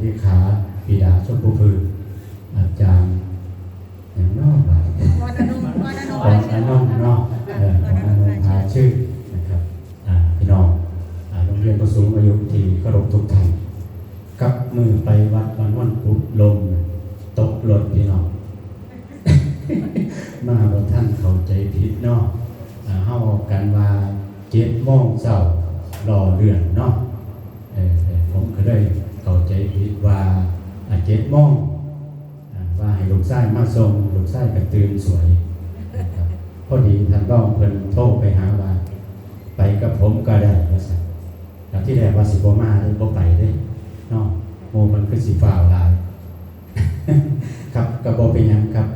ที่ขาปีดาสมบูพืออาจารย์อย่างนอกไปวันอนุวันอนุวันอนุเนาะนอนุาชื่อนะครับพี่น้องโรงเรียนประสูงอายุที่กระดกทุกท่านกับมือไปวัดวันวันปุ๊บลมตกหล่นพี่น้องมาบราท่านเข้าใจผิดเนอะเฮากันว่าเจ็ดโมงเจ้ารอเรือนเนาะผมก็ได้ เจ็ดโมงอ่าว่าให้ลูกชายมาส่งลูกชายก็ตื่นสวยนะครับพอดีท่านรองเพิ่นโทรไปหาว่า ไปกับผมก็ได้ว่าซั่นแล้วที่แรกว่าสิบมาเลยบ่ไปเลยเนาะโมมันคือสิฟ้าลายครับกับบเป็นยังครับ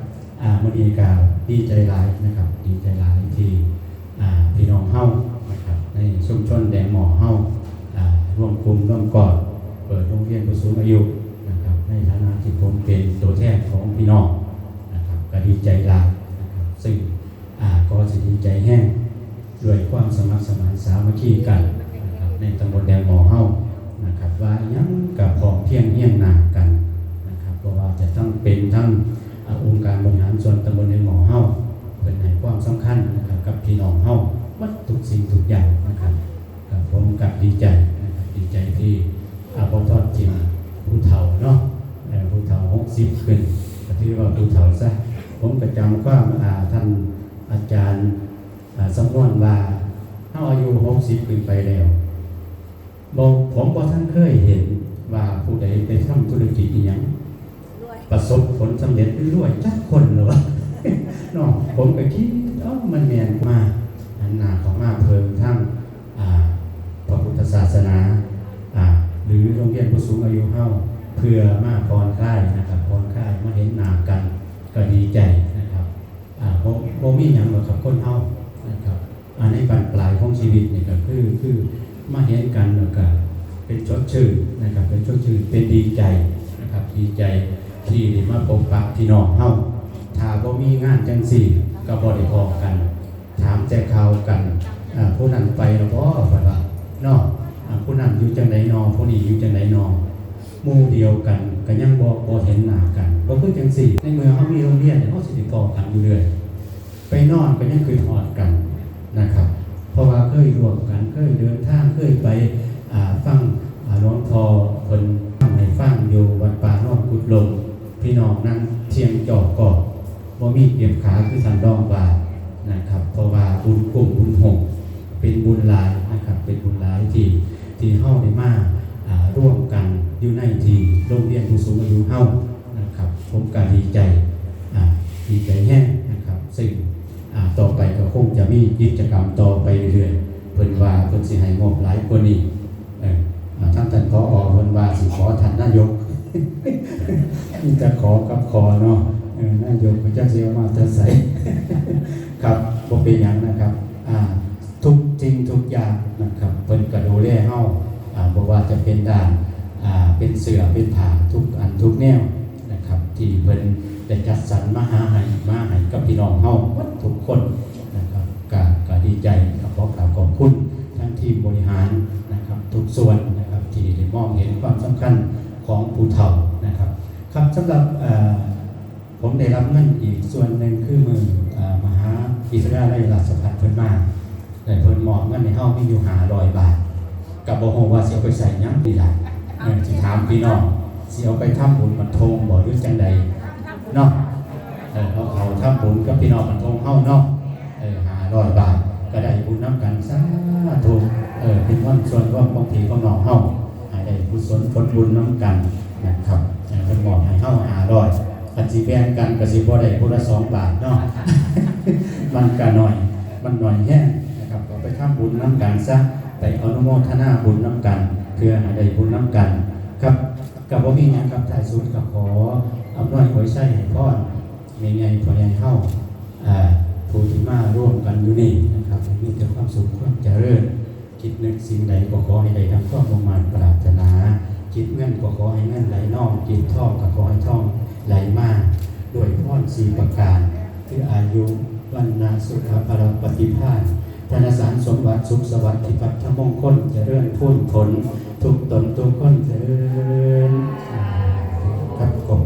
อ่ามื่อนี้กาวดีใจหลายนะครับ ดีใจหลายที่อ่าพี่น้องเฮ้านะครับในชุมชนแดงหมอเฮาอ่าร่วมกลุ่มร่วมกอดเปิดโรงเรียนผู้สูงอายุ ในฐานะที่ผมเป็นตัวแทนของพี่น้องนะครับก็ดีใจหลายนะครับซึ่งอ่าก็สิดีใจแห้งด้วยความสมัครสมานสามัคคีกันนะครับในตำบลแดงหมอเฮ้านะครับว่ายังกับพอมเพียงเฮียงหนากันนะครับเพราะว่าจะต้องเป็นทั้งองค์การบริหารส่วนตำบลในหมอเฮ้าเป็นให้ความสำคัญนะครับกับพี่น้องเฮ้าวัดทุกสิ่งทุกอย่างนะครับกับผมกับดีใจนะครับดีใจที่อาพอทอดจริงผู้เฒ่าเนาะเอ่อผู้เฒ่าหกสิบขึ้นก็ถือว่าผู้เฒ่าซะผมก็จำความอ่าท่านอาจารย์อ่าสำนวนว่าเฮาอายุหกสิบขึ้นไปแล้วบอกผมบ่ท่านเคยเห็นว่าผู้ใดไปทำธุรกิจอหยังด้วยประสบผลสำเร็จรวยจักคนเหรอวะเนาะผมก็คิดเอ้ามันแมนมากอันหนาของมาเพิงทั้งอ่าพระพุทธศาสนาอ่าหรือโรงเรียนผู้สูงอายุเฮาเพื่อมาพรค่ายนะครับพรค่ายมาเห็นหน้ากันก็ดีใจนะครับอ่าโมโมมีอย่างหรอกครับคนเฮานะครับอันในบรรปลายของชีวิตนี่ก็คือคือมาเห็นกันแล้วก็เป็นชดชื่อนะครับเป็นชดชื่อเป็นดีใจนะครับดีใจที่ได้มาพบปะพี่น้องเฮาถ้าบ่มีงานจังสี่ก็บ่ได้พอกัน ถามแต่ข่าวกันอ่าผู้นั้นไปแล้วบ่ว่าว่าเนาะอ่าผู้นั้นอยู่จังไดนอผู้นี้อยู่จังไดนอห มู่เดียวกันก็ยังบ่บ่เห็นหน้ากันบ่คือจังสี่ ในเมืองเฮามีโรงเรียนเนี่เฮาสิได้พอกันอยู่เรื่อยไปนอนก็ยังคือทอดกันนะครับ เพราะว่าเคยร่วมกันเคยเดินทางเคยไปฟังอ่าหลวงพ่อเพิ่นทำให้ฟังอยู่วัดป่าโนนกุดลมพี่น้องนั่งเทียงจอกกอกบ่มีเก็บขาคือท่านรองว่านะครับ เพราะว่าบุญกลุ่มบุญหงเป็นบุญหลายนะครับเป็นบุญหลายที่ที่เฮาได้มาอ่าร่วมกัน อยู่ในที่โรงเรียนผู้สูงอายุเฮานะครับ ผมก็ดีใจดีใจแห้งนะครับ ซึ่งต่อไปก็คงจะมีกิจกรรมต่อไปเรื่อยๆเพิ่นว่าเพิ่นสิให้งบหลายกว่านี้เอออ่าท่านท่านพอเพิ่นว่าสิขอท่านนายกมีแต่ขอกับขอเนาะนายกพระเจ้าเสียมาจะใส่ครับบ่เป็นหยังนะครับทุกจริงทุกอย่างนะครับเพิ่นก็ดูแลเฮาอ่าบ่ว่าจะเป็นด่าน เป็นเสือเป็นผาทุกอันทุกแนวนะครับ ที่เพิ่นได้จัดสรรมาหาให้มาให้กับพี่น้องเฮาหมดทุกคนนะครับก็ก็ดีใจกับขอกราบขอบคุณทั้งทีมบริหารนะครับทุกส่วนนะครับที่ได้มองเห็นความสำคัญของผู้เฒ่านะครับครับสำหรับเอ่อผมได้รับเงินอีกส่วนหนึ่งคือมือเอ่อมหาอิสราเอลราชพัฒเพิ่นมาแต่เพิ่นมอบเงินในห้องมีอยู่หาร้อยบาท กับบ่ฮู้ว่าสิเอาไปใส่ยังดีล่ะ เออสิถามพี่น้องสิเอาไปทำบุญมันทงบ่หรือจังใดเนาะเออเอาเขาทำบุญกับพี่น้องมันทงเฮาเนาะเออหาร้อยบาทก็ได้บุญน้ำกันสาธุเออเป็นวันส่วนร่วมของพี่ของน้องเฮาห้ได้กุศลผลบุญน้ำกันนะครับเออเพิ่นมอบให้เฮาหาร้อยคันสิแบ่งกันก็สิบ่ได้ผู้ละสองบาทเนาะมันก็น้อยมันหน้อยแห้งนะครับก็ไปทำบุญน้ำกันซะไปอนุโมทนาบุญน้ำกัน เพื่อให้ได้บุญน้ำกันครับกับว่ามีอย่างครับถ่ายสุดกับขออำนวยหวยไส้ให้พ่อมีไงพอใหญ่เข้าอ่าผู้ที่มาร่วมกันอยู่นี่นะครับให้มีแต่ความสุขความเจริญคิดนึกสิ่งใดก็ขอให้ได้ทำความมุ่งมั่นปรารถนาคิดเงินก็ขอให้เงินไหลน่องคิดท่องก็ขอให้ท่องไหลมากด้วยพรสีประการคืออายุวันนาสุขภารปฏิภาณ ธนสารสมบัติสุขสวัสดิ์พัฒนมงคลจะเรื่องทุ่นผล ทุกตนทุกคนเถิดครับผม